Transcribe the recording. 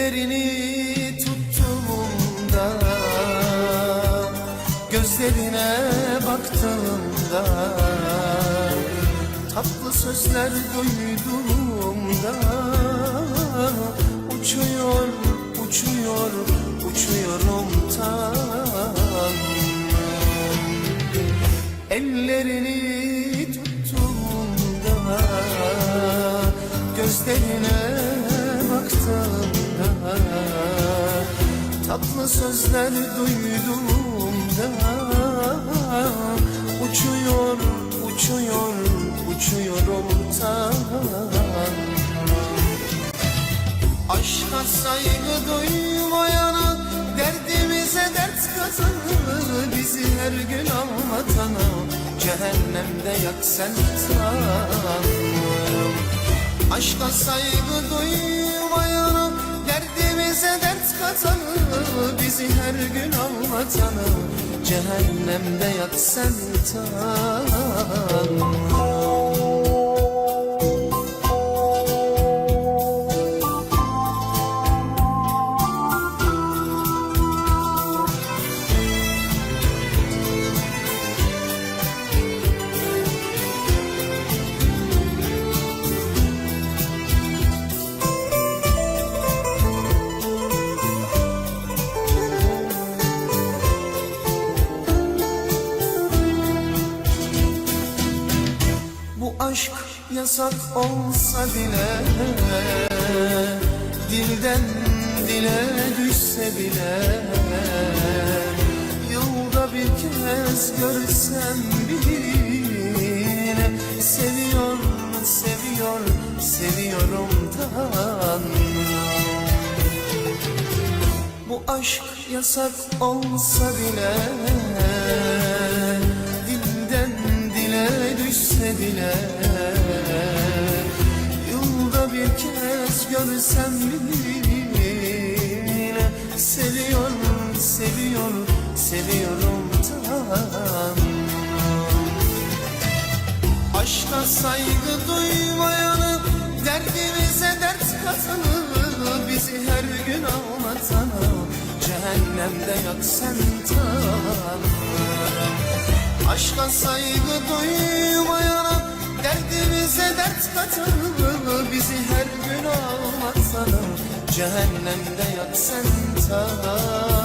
Ellerini tuttuğumda Gözlerine baktığımda Tatlı sözler duyduğumda Uçuyor, uçuyor, uçuyorum tanrım Ellerini tuttuğumda Gözlerine baktığımda Tatlı sözler duyduğumda Uçuyor, uçuyor, uçuyorum tanrım Aşka saygı duymayana Derdimize dert katanı Bizi her gün anlatana Cehennemde yak sen tanrım Aşka saygı duymayana dert katanı Bizi her gün anlatana Cehennemde yak sen tanrım aşk yasak olsa bile Dilden dile düşse bile Yılda bir kez görsem bile Seviyor, seviyor, seviyorum Tanrım bu aşk yasak olsa bile düşse bile Yılda bir kez görsem bile Seviyor, seviyor, seviyorum Tanrım Aşka saygı duymayanı Derdimize dert katanı Bizi her gün ağlatanı Cehennemde yak sen Tanrım Aşka saygı duymayana Derdimize dert katanı Bizi her gün ağlatanı Cehennemde yak sen Tanrım